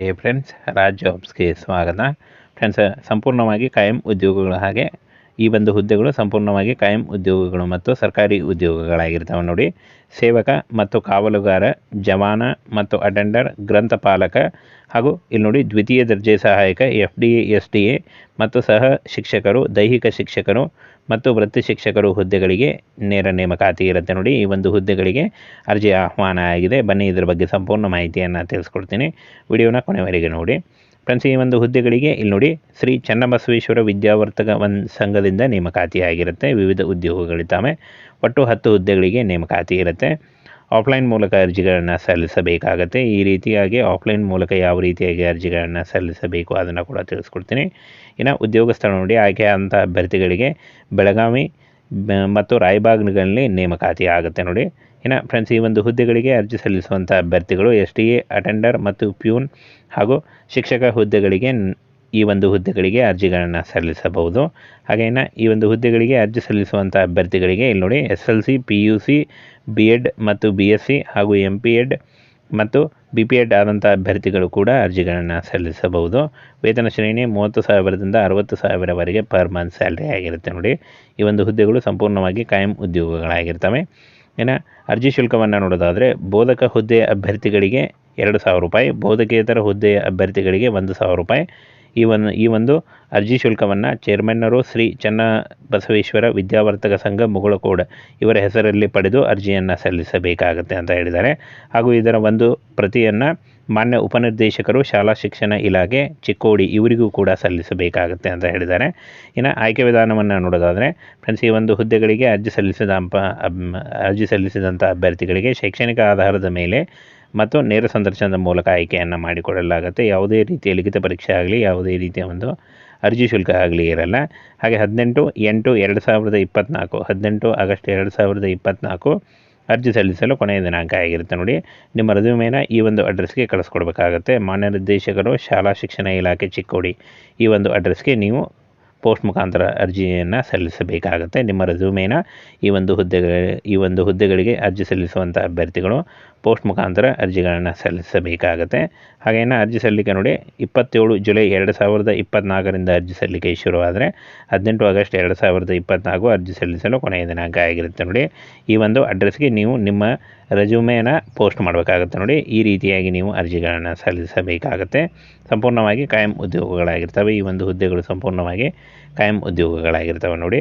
ಹೇ friends Raj ಜಾಬ್ಸ್ಗೆ ಸ್ವಾಗತ. Friends ಸಂಪೂರ್ಣವಾಗಿ ಕಾಯಂ ಉದ್ಯೋಗಗಳು ಹಾಗೆ ಈ ಒಂದು ಹುದ್ದೆಗಳು ಸಂಪೂರ್ಣವಾಗಿ ಕಾಯಂ ಉದ್ಯೋಗಗಳು ಮತ್ತು ಸರ್ಕಾರಿ ಉದ್ಯೋಗಗಳಾಗಿರ್ತವೆ ನೋಡಿ. ಸೇವಕ ಮತ್ತು ಕಾವಲುಗಾರ, ಜವಾನ ಮತ್ತು ಅಟೆಂಡರ್, ಗ್ರಂಥಪಾಲಕ ಹಾಗೂ ಇಲ್ಲಿ ನೋಡಿ ದ್ವಿತೀಯ ದರ್ಜೆ ಸಹಾಯಕ F D A S D A ಮತ್ತು ಸಹ ಶಿಕ್ಷಕರು, ದೈಹಿಕ ಶಿಕ್ಷಕರು ಮತ್ತು ವೃತ್ತಿ ಶಿಕ್ಷಕರು ಹುದ್ದೆಗಳಿಗೆ ನೇರ ನೇಮಕಾತಿ ಇರುತ್ತೆ ನೋಡಿ. ಈ ಒಂದು ಹುದ್ದೆಗಳಿಗೆ ಅರ್ಜಿ ಆಹ್ವಾನ ಆಗಿದೆ. ಬನ್ನಿ, ಇದರ ಬಗ್ಗೆ ಸಂಪೂರ್ಣ ಮಾಹಿತಿಯನ್ನು ತಿಳಿಸ್ಕೊಡ್ತೀನಿ. ವಿಡಿಯೋನ ಕೊನೆವರೆಗೆ ನೋಡಿ. ಫ್ರೆಂಡ್ಸ್, ಈ ಒಂದು ಹುದ್ದೆಗಳಿಗೆ ಇಲ್ಲಿ ನೋಡಿ, ಶ್ರೀ ಚನ್ನಬಸವೇಶ್ವರ ವಿದ್ಯಾವರ್ತಕ ಒಂದು ಸಂಘದಿಂದ ನೇಮಕಾತಿ ಆಗಿರುತ್ತೆ ವಿವಿಧ ಉದ್ಯೋಗಗಳಿದ್ದಾವೆ. ಒಟ್ಟು ಹತ್ತು ಹುದ್ದೆಗಳಿಗೆ ನೇಮಕಾತಿ ಇರುತ್ತೆ. ಆಫ್ಲೈನ್ ಮೂಲಕ ಅರ್ಜಿಗಳನ್ನು ಸಲ್ಲಿಸಬೇಕಾಗತ್ತೆ. ಈ ರೀತಿಯಾಗಿ ಆಫ್ಲೈನ್ ಮೂಲಕ ಯಾವ ರೀತಿಯಾಗಿ ಅರ್ಜಿಗಳನ್ನು ಸಲ್ಲಿಸಬೇಕು ಅದನ್ನು ಕೂಡ ತಿಳಿಸ್ಕೊಡ್ತೀನಿ. ಇನ್ನು ಉದ್ಯೋಗ ಸ್ಥಳ ನೋಡಿ ಆಯ್ಕೆಯಾದಂಥ ಅಭ್ಯರ್ಥಿಗಳಿಗೆ ಬೆಳಗಾವಿ ಮತ್ತು ರಾಯಬಾಗ್ನಲ್ಲಿ ನೇಮಕಾತಿ ಆಗುತ್ತೆ ನೋಡಿ. ಇನ್ನು ಫ್ರೆಂಡ್ಸ್ ಈ ಒಂದು ಹುದ್ದೆಗಳಿಗೆ ಅರ್ಜಿ ಸಲ್ಲಿಸುವಂಥ ಅಭ್ಯರ್ಥಿಗಳು ಎಸ್ ಟಿ ಎ ಅಟೆಂಡರ್ ಮತ್ತು ಪ್ಯೂನ್ ಹಾಗೂ ಶಿಕ್ಷಕ ಹುದ್ದೆಗಳಿಗೆ ಈ ಒಂದು ಹುದ್ದೆಗಳಿಗೆ ಅರ್ಜಿಗಳನ್ನು ಸಲ್ಲಿಸಬಹುದು. ಹಾಗೇನ ಈ ಒಂದು ಹುದ್ದೆಗಳಿಗೆ ಅರ್ಜಿ ಸಲ್ಲಿಸುವಂಥ ಅಭ್ಯರ್ಥಿಗಳಿಗೆ ಇಲ್ಲಿ ನೋಡಿ S L C, P U C, B Ed ಮತ್ತು ಬಿ ಎಸ್ ಸಿ ಹಾಗೂ ಎಂ ಪಿ ಎಡ್ ಮತ್ತು ಬಿ ಪಿ ಎಡ್ ಆದಂಥ ಅಭ್ಯರ್ಥಿಗಳು ಕೂಡ ಅರ್ಜಿಗಳನ್ನು ಸಲ್ಲಿಸಬಹುದು. ವೇತನ ಶ್ರೇಣಿ ಮೂವತ್ತು ಸಾವಿರದಿಂದ ಅರವತ್ತು ಸಾವಿರವರೆಗೆ ಪರ್ ಮಂತ್ ಸ್ಯಾಲ್ರಿ ಆಗಿರುತ್ತೆ ನೋಡಿ. ಈ ಒಂದು ಹುದ್ದೆಗಳು ಸಂಪೂರ್ಣವಾಗಿ ಕಾಯಂ ಉದ್ಯೋಗಗಳಾಗಿರ್ತವೆ. ಇನ್ನು ಅರ್ಜಿ ಶುಲ್ಕವನ್ನು ನೋಡೋದಾದರೆ ಬೋಧಕ ಹುದ್ದೆ ಅಭ್ಯರ್ಥಿಗಳಿಗೆ ಎರಡು ಸಾವಿರ ರೂಪಾಯಿ, ಬೋಧಕೇತರ ಹುದ್ದೆಯ ಅಭ್ಯರ್ಥಿಗಳಿಗೆ ಒಂದು ಸಾವಿರ ರೂಪಾಯಿ ಈ ಒಂದು ಈ ಒಂದು ಅರ್ಜಿ ಶುಲ್ಕವನ್ನು ಚೇರ್ಮನ್ನರು ಶ್ರೀ ಚನ್ನ ಬಸವೇಶ್ವರ ವಿದ್ಯಾವರ್ತಕ ಸಂಘ ಮುಗಳಕೋಡ ಇವರ ಹೆಸರಲ್ಲಿ ಪಡೆದು ಅರ್ಜಿಯನ್ನು ಸಲ್ಲಿಸಬೇಕಾಗುತ್ತೆ ಅಂತ ಹೇಳಿದ್ದಾರೆ. ಹಾಗೂ ಇದರ ಒಂದು ಪ್ರತಿಯನ್ನು ಮಾನ್ಯ ಉಪನಿರ್ದೇಶಕರು, ಶಾಲಾ ಶಿಕ್ಷಣ ಇಲಾಖೆ, ಚಿಕ್ಕೋಡಿ ಇವರಿಗೂ ಕೂಡ ಸಲ್ಲಿಸಬೇಕಾಗುತ್ತೆ ಅಂತ ಹೇಳಿದ್ದಾರೆ. ಇನ್ನು ಆಯ್ಕೆ ವಿಧಾನವನ್ನು ನೋಡೋದಾದರೆ ಫ್ರೆಂಡ್ಸ್ ಈ ಒಂದು ಹುದ್ದೆಗಳಿಗೆ ಅರ್ಜಿ ಸಲ್ಲಿಸಿದ ಅರ್ಜಿ ಸಲ್ಲಿಸಿದಂಥ ಅಭ್ಯರ್ಥಿಗಳಿಗೆ ಶೈಕ್ಷಣಿಕ ಆಧಾರದ ಮೇಲೆ ಮತ್ತು ನೇರ ಸಂದರ್ಶನದ ಮೂಲಕ ಆಯ್ಕೆಯನ್ನು ಮಾಡಿಕೊಡಲಾಗುತ್ತೆ. ಯಾವುದೇ ರೀತಿಯ ಲಿಖಿತ ಪರೀಕ್ಷೆ ಆಗಲಿ, ಯಾವುದೇ ರೀತಿಯ ಒಂದು ಅರ್ಜಿ ಶುಲ್ಕ ಆಗಲಿ ಇರಲ್ಲ. ಹಾಗೆ ಹದಿನೆಂಟು, ಎಂಟು, ಎರಡು ಸಾವಿರದ ಇಪ್ಪತ್ತ್ನಾಲ್ಕು ಹದಿನೆಂಟು ಆಗಸ್ಟ್ ಎರಡು ಸಾವಿರದ ಇಪ್ಪತ್ತ್ನಾಲ್ಕು ಅರ್ಜಿ ಸಲ್ಲಿಸಲು ಕೊನೆಯ ದಿನಾಂಕ ಆಗಿರುತ್ತೆ ನೋಡಿ. ನಿಮ್ಮ ರಜುಮೇನ ಈ ಒಂದು ಅಡ್ರೆಸ್ಗೆ ಕಳಿಸ್ಕೊಡ್ಬೇಕಾಗತ್ತೆ. ಮಾನ್ಯ ನಿರ್ದೇಶಕರು, ಶಾಲಾ ಶಿಕ್ಷಣ ಇಲಾಖೆ ಚಿಕ್ಕೋಡಿ, ಈ ಒಂದು ಅಡ್ರೆಸ್ಗೆ ನೀವು ಪೋಸ್ಟ್ ಮುಖಾಂತರ ಅರ್ಜಿಯನ್ನು ಸಲ್ಲಿಸಬೇಕಾಗುತ್ತೆ. ನಿಮ್ಮ ರಜುಮೇನ ಈ ಒಂದು ಹುದ್ದೆಗಳ, ಈ ಒಂದು ಹುದ್ದೆಗಳಿಗೆ ಅರ್ಜಿ ಸಲ್ಲಿಸುವಂಥ ಅಭ್ಯರ್ಥಿಗಳು ಪೋಸ್ಟ್ ಮುಖಾಂತರ ಅರ್ಜಿಗಳನ್ನು ಸಲ್ಲಿಸಬೇಕಾಗುತ್ತೆ. ಹಾಗೇನ ಅರ್ಜಿ ಸಲ್ಲಿಕೆ ನೋಡಿ, ಇಪ್ಪತ್ತೇಳು ಜುಲೈ ಎರಡು ಸಾವಿರದ ಇಪ್ಪತ್ತ್ನಾಲ್ಕರಿಂದ ಅರ್ಜಿ ಸಲ್ಲಿಕೆ ಶುರುವಾದರೆ, ಹದಿನೆಂಟು ಆಗಸ್ಟ್ ಎರಡು ಸಾವಿರದ ಇಪ್ಪತ್ತ್ನಾಲ್ಕು ಅರ್ಜಿ ಸಲ್ಲಿಸಲು ಕೊನೆಯ ದಿನಾಂಕ ಆಗಿರುತ್ತೆ ನೋಡಿ. ಈ ಒಂದು ಅಡ್ರೆಸ್ಗೆ ನೀವು ನಿಮ್ಮ ರೆಸ್ಯೂಮೇನ ಪೋಸ್ಟ್ ಮಾಡಬೇಕಾಗುತ್ತೆ ನೋಡಿ. ಈ ರೀತಿಯಾಗಿ ನೀವು ಅರ್ಜಿಗಳನ್ನು ಸಲ್ಲಿಸಬೇಕಾಗುತ್ತೆ. ಸಂಪೂರ್ಣವಾಗಿ ಕಾಯಂ ಉದ್ಯೋಗಗಳಾಗಿರ್ತವೆ. ಈ ಒಂದು ಹುದ್ದೆಗಳು ಸಂಪೂರ್ಣವಾಗಿ ಕಾಯಂ ಉದ್ಯೋಗಗಳಾಗಿರ್ತವೆ ನೋಡಿ.